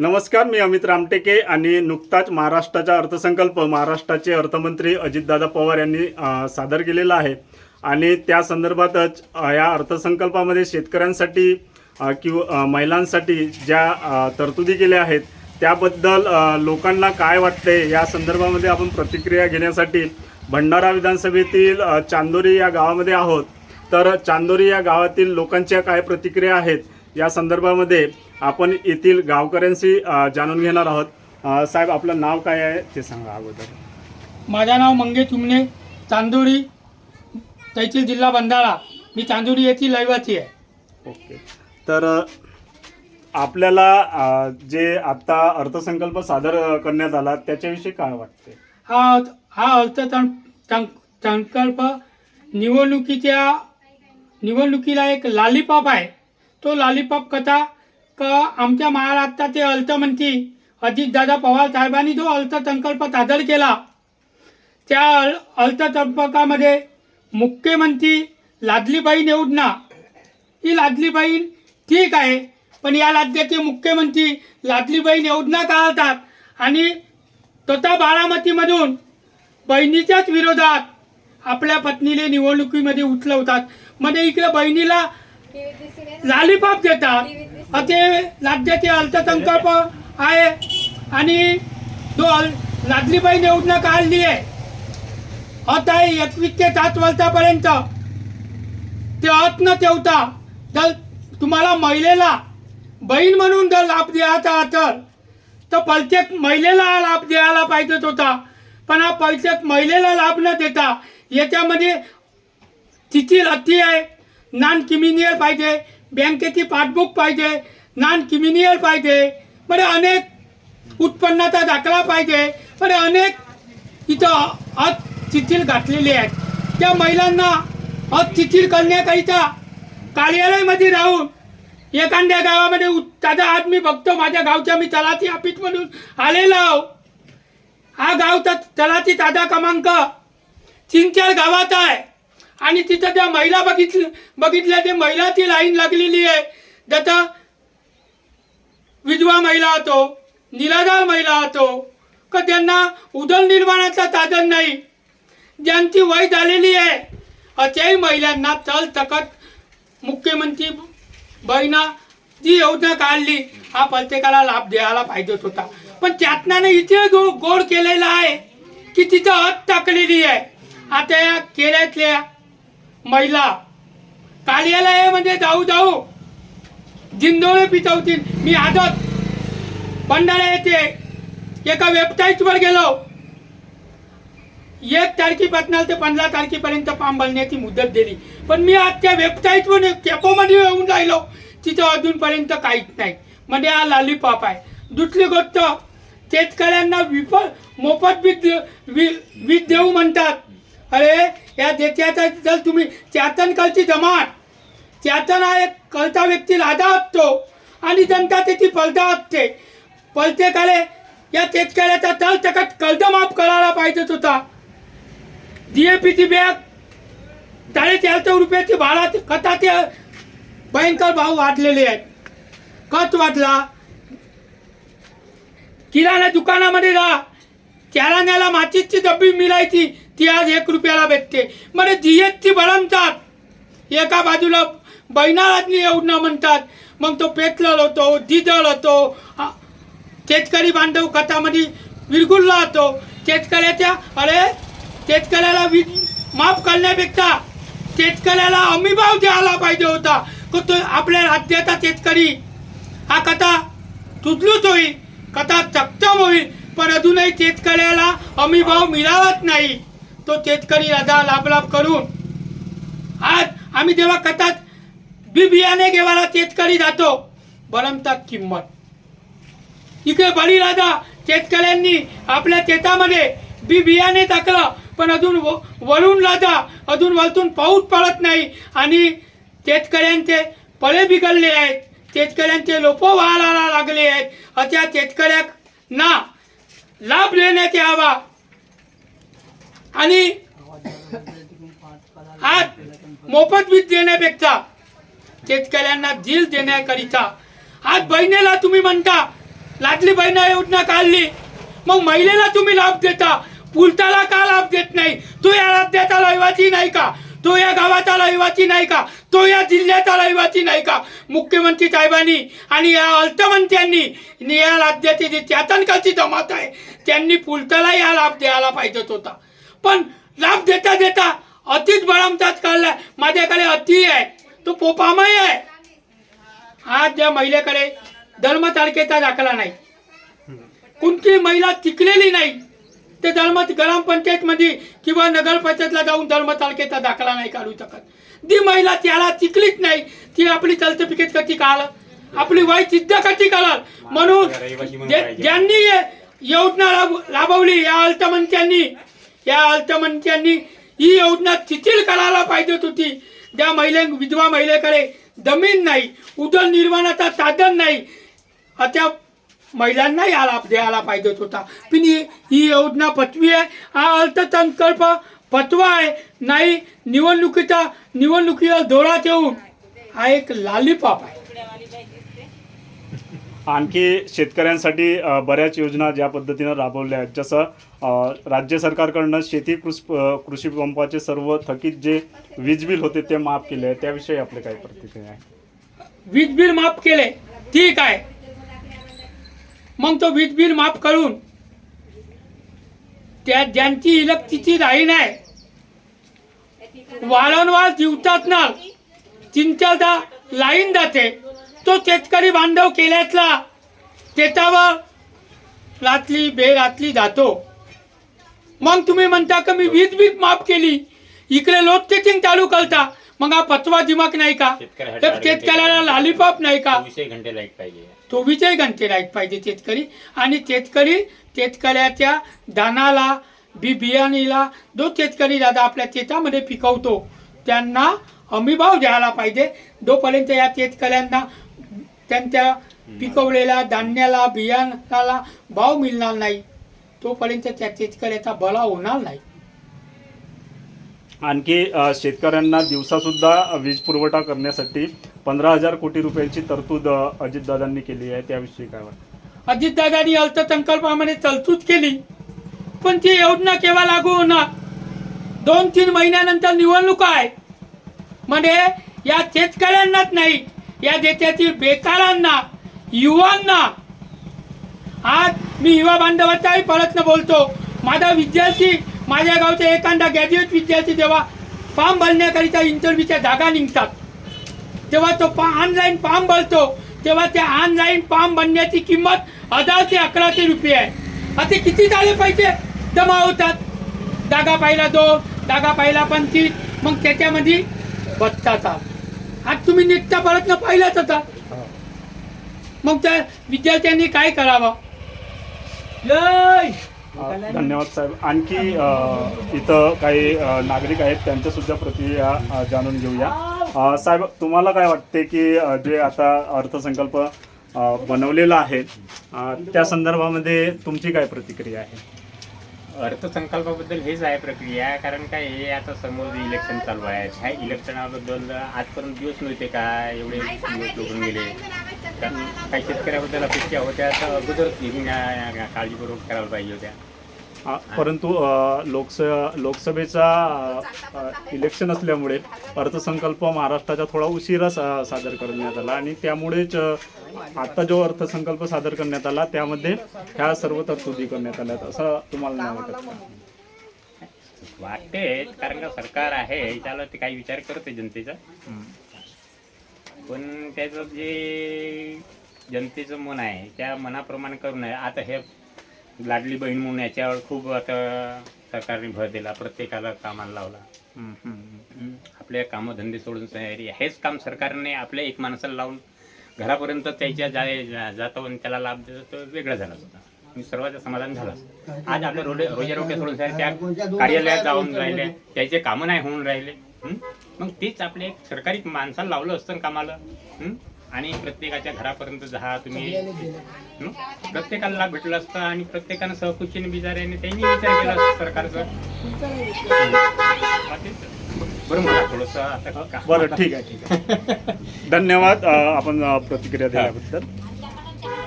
नमस्कार मी अमित रामटेके आणि नुकताच महाराष्ट्राचा अर्थसंकल्प महाराष्ट्राचे अर्थमंत्री अजितदादा पवार यांनी सादर केलेला आहे. आणि त्या संदर्भातच या अर्थसंकल्पामध्ये शेतकऱ्यांसाठी किंवा महिलांसाठी ज्या तरतुदी केल्या आहेत त्याबद्दल लोकांना काय वाटते या संदर्भामध्ये आपण प्रतिक्रिया घेण्यासाठी भंडारा विधानसभेतील चांदोरी या गावामध्ये आहोत. तर चांदोरी या गावातील लोकांच्या काय प्रतिक्रिया आहेत या संदर्भामध्ये आपण येथील गावकऱ्यांशी जाणून घेणार आहोत. साहेब आपलं नाव काय आहे ते सांगा अगोदर. माझं नाव मंगेश चुमणे चांदोरी तहसील जिल्हा बंधारा मी चांदोरी येथील रहिवासी आहे. ओके. तर आपल्याला जे आता अर्थसंकल्प सादर करण्यात आला त्याच्याविषयी काय वाटते हा हा अर्थ संकल्प निवडणुकीच्या निवडणुकीला एक लालीपॉप आहे. तो लालीपॉप कथा का आमच्या महाराष्ट्राचे अर्थमंत्री अजितदादा पवार साहेबांनी जो अर्थसंकल्प सादर केला त्या अ- अर्थसंकल्पामध्ये मुख्यमंत्री लादलीबाई बहीण ही लादलीबाई ठीक आहे पण या राज्याचे मुख्यमंत्री लादलीबाई बहीण काढतात आणि तथा बारामतीमधून बहिणीच्याच विरोधात आपल्या पत्नीले निवडणुकीमध्ये उचलवतात. म्हणजे इकडे बहिणीला लालीपॉप देतात. अते राज्याचे अर्थसंकल्प आहे. आणि तो लादलीबाई लाडली बहीण योजना काढली आहे. अत आहे एकवीस ते सात वर्षापर्यंत ते अत न ठेवता जर तुम्हाला महिलेला बहीण म्हणून जर लाभ द्यायचा असेल तर प्रत्येक महिलेला हा लाभ द्यायला पाहिजेच होता. पण हा प्रत्येक महिलेला लाभ न देता याच्यामध्ये तिची अति आहे. नॉन क्रिमिनियल पाहिजे. बँकेची पासबुक पाहिजे. नॉन क्रिमिनियल पाहिजे. म्हणजे अनेक उत्पन्नाचा दाखला पाहिजे. म्हणजे अनेक इथं अत चिथील घातलेली आहेत. त्या महिलांना अत चिथील करण्याकरिता कार्यालयामध्ये राहून एखाद्या गावामध्ये उ- आज मी बघतो. माझ्या गावच्या मी तलाठी ऑफिसमधून म्हणून आलेलो आहो. हा गावचा तलाठी ताजा क्रमांक चिंचळ गावात आहे. आणि तिथं त्या महिला बघितल्या बघितल्या ते महिलाची लाईन लागलेली आहे. जसं विधवा महिला होतो निराधार महिला होतो का त्यांना उदरनिर्माणाचं साधन नाही. ज्यांची वय झालेली आहे अशाही महिलांना चल तकत मुख्यमंत्री बहिणा जी योजना काढली हा प्रत्येकाला लाभ द्यायला पाहिजेच होता. पण त्यातनं इथे गो गोड केलेला आहे की तिथं अत टाकलेली आहे. आता या केल्यातल्या महिला कार्यालयामध्ये म्हणजे जाऊ जाऊ. जिंदोळे पिचवतील. मी आजच भंडारा येथे एका वेबसाईटवर गेलो. एक तारखेपासून ते पंधरा तारखेपर्यंत पाम भरण्याची मुदत दिली. पण मी आज त्या वेबसाईटवर कॅपोमध्ये येऊन राहिलो. तिथं अजूनपर्यंत काहीच नाही. म्हणजे हा लालीपॉप आहे. दुसरी गोष्ट शेतकऱ्यांना विप मोफत वीज वी- वीज देऊ म्हणतात. अरे या देशाचा जर तुम्ही चेतन कलची जमात. चेतन हा एक कलता व्यक्ती लादा असतो आणि जनता त्याची पलदा असते. पलतेकाले या शेतकऱ्याचा तल तकत कर्ज माफ करायला पाहिजेच होता. डीएपीची बॅग साडेचारशे रुपयाची भाडा खताचे भयंकर भाव वाढलेले आहेत. खत वाढला. किराणा दुकानामध्ये जा. किराण्याला माचीसची डब्बी मिळायची. ती आज एक रुपयाला भेटते. म्हणजे जीएसटी भरमतात. एका बाजूला बैनाराजनी एवढं म्हणतात. मग तो पेतलल होतो डिझेल होतो शेतकरी बांधव खतामध्ये विरघुरला होतो. शेतकऱ्याच्या अरे शेतकऱ्याला वि माफ करण्यापेक्षा शेतकऱ्याला हमी भाव द्यायला पाहिजे होता. तो आपल्या राज्याचा शेतकरी. हा कथा तुटलूच होईल. कथा चक्कम होईल. पण अजूनही शेतकऱ्याला हमी भाव मिळालाच नाही. तो शेतकरी राजा लाभलाभ करून आज आम्ही जेव्हा कथात बी बियाणे घेवायला शेतकरी जातो बरमतात किंमत. इकडे बळीराजा शेतकऱ्यांनी आपल्या शेतामध्ये बी बियाणे टाकलं पण अजून व- वळून राजा अजून वरतून पाऊस पडत नाही आणि शेतकऱ्यांचे पळे बिघडले आहेत शेतकऱ्यांचे लोप व्हायला लागले आहेत. अशा शेतकऱ्यांना लाभ देण्यात यावा आणि आज मोफत वीज देण्यापेक्षा शेतकऱ्यांना दिल देण्याकरिता आज बहिणीला तुम्ही म्हणता लाडली बहिणा योजना काढली. मग महिलेला तुम्ही लाभ देता. पुलताला का लाभ देत नाही? तो या राज्याचा रहिवासी नाही का? तो या गावाचा रहिवासी नाही का? तो या जिल्ह्याचा रहिवासी नाही का? मुख्यमंत्री साहेबांनी आणि या अर्थमंत्र्यांनी आणि या राज्याचे जे कशी जमात आहे त्यांनी पुलताला या लाभ द्यायला पाहिजेत होता. पण लाभ देता देता अतिच बळमताच काढलाय. माझ्याकडे अति आहे. तो पोपामाई आहे. आज त्या महिलेकडे धर्म तारखेचा दाखला नाही. कोणती महिला टिकलेली नाही. ते धर्म ग्रामपंचायत मध्ये किंवा नगरपंचायतला जाऊन धर्म तालुक्याचा दाखला नाही काढू शकत. जी महिला त्याला टिकलीच नाही. ती आपली सर्टिफिकेट कशी काढ आपली वय सिद्ध कशी काढाल? म्हणून ज्यांनी योजना राब- राबवली या अर्थमंत्र्यांनी या अर्थमंत्र्यांनी ही योजना शिथिल करायला पाहिजेत होती. ज्या महिले विधवा महिलेकडे जमीन नाही उदरनिर्माणाचा साधन नाही अशा महिलांना या लाभ द्यायला पाहिजेत होता. पण ही योजना पटवी आहे. हा अर्थसंकल्प पटवा आहे. नाही निवडणुकीचा निवडणुकीला दोरा ठेवून हा एक लालीपाप आहे. आणखी शेतकऱ्यांसाठी बऱ्याच योजना ज्या पद्धतीनं राबवल्या आहेत. जसं राज्य सरकारकडनं शेती कृषी कृषी पंपाचे सर्व थकीत जे वीज बिल होते ते माफ केले आहे त्याविषयी आपले काय प्रतिक्रिया आहे? वीज बिल माफ केले. ठीक आहे. मग तो वीज बिल माफ करून त्या ज्यांची इलेक्ट्रिसिटी राही नाही वारंवार दिवसात ना तीन चारदा लाईन जाते. तो शेतकरी बांधव केल्यातला त्याच्यावर रातली बेरातली जातो. मग तुम्ही म्हणता का मी वीज बीज माफ केली? इकडे लोड टेचिंग चालू करता. मग हा पचवा दिमाग नाही का? तर शेतकऱ्याला लालीपाप नाही का? चोवीसही घंटे लाइट पाहिजे. चोवीसही घंटे लाइट पाहिजे शेतकरी. आणि शेतकरी शेतकऱ्याच्या धानाला बी बियाणीला जो शेतकरी दादा आपल्या शेतामध्ये पिकवतो त्यांना हमी भाव द्यायला पाहिजे. जोपर्यंत या शेतकऱ्यांना त्यांच्या पिकवलेल्या धान्याला बियाणाला भाव मिळणार नाही. तोपर्यंत त्या शेतकऱ्याचा भला होणार नाही. आणखी शेतकऱ्यांना दिवसासुद्धा वीज पुरवठा करण्यासाठी पंधरा हजार कोटी रुपयांची तरतूद अजितदादांनी केली आहे. त्याविषयी काय वाटतं? अजितदादांनी अर्थसंकल्पामध्ये तरतूद केली. पण ती योजना केव्हा लागू होणार? दोन तीन महिन्यानंतर निवडणूक आहे. म्हणजे या शेतकऱ्यांनाच नाही या देशातील बेकारांना युवांना. आज मी युवा बांधवाचाही प्रयत्न बोलतो. माझा विद्यार्थी माझ्या गावचा एखादा ग्रॅज्युएट विद्यार्थी जेव्हा फॉर्म भरण्याकरिता इंटरव्ह्यूच्या जागा निघतात तेव्हा तो पा ऑनलाईन फॉर्म भरतो. तेव्हा त्या ऑनलाईन फॉर्म भरण्याची किंमत हजार ते अकराशे रुपये आहे. असे किती झाले पैसे? जमा होतात. जागा पाहिला दोन जागा पाहिला पंचवीस मग त्याच्यामध्ये बसतात आज तुम्ही नित्य प्रयत्न पाहिलाच होता. मग त्या विद्यार्थ्यांनी काय करावं? धन्यवाद साहेब. आणखी इथं काही नागरिक आहेत त्यांच्या सुद्धा प्रतिक्रिया जाणून घेऊया. साहेब तुम्हाला काय वाटते की जे आता अर्थसंकल्प बनवलेला आहे त्या संदर्भामध्ये तुमची काय प्रतिक्रिया आहे? अर्थसंकल्पाबद्दल हेच आहे प्रक्रिया कारण काय हे आता समोर इलेक्शन चालू आहे ह्या इलेक्शनाबद्दल आजपर्यंत दिवस नव्हते का एवढे दिवस गेले? कारण काही शेतकऱ्याबद्दल अपेक्षा होत्या तर अगोदरच काळजीपूर्वक करायला पाहिजे होत्या. परंतु अ, लोकस लोकसभेचा अ, अ, इलेक्शन असल्यामुळे अर्थसंकल्प महाराष्ट्राचा थोडा उशिरा सा सादर करण्यात आला आणि त्यामुळेच अ, आता जो अर्थसंकल्प सादर करण्यात आला त्यामध्ये ह्या सर्व तरतुदी करण्यात आल्यात असं तुम्हाला नाही वाटत का? वाटते कारण का सरकार आहे त्याला ते काही विचार करते जनतेचा. पण त्याचं जे जनतेचं मन आहे त्या मनाप्रमाणे करून आहे आता हे लाडली बहीण म्हणून याच्यावर खूप आता सरकारने भर दिला प्रत्येकाला कामाला लावला. आपले कामधंदे सोडून तयारी हेच काम सरकारने आपल्या एक माणसाला लावून घरापर्यंत त्याच्या जा- जातो आणि त्याला लाभ देतो तो वेगळा झाला होता आणि सर्वांचं समाधान झालं आज आपल्या रोडे रोजे सोडून त्या कार्यालयात जाऊन राहिले. त्याचे कामं नाही होऊन राहिले? मग तेच आपले एक सरकारी माणसाला लावलं असतं कामाला? आणि प्रत्येकाच्या घरापर्यंत जा तुम्ही? प्रत्येकाला लाभ भेटला असता आणि प्रत्येकानं सहकुशीने बिचाऱ्याने त्यांनी विचार केला असता सरकारचा. बरं मला थोडंसं आता बरं ठीक आहे ठीक आहे. धन्यवाद आपण प्रतिक्रिया दिल्याबद्दल.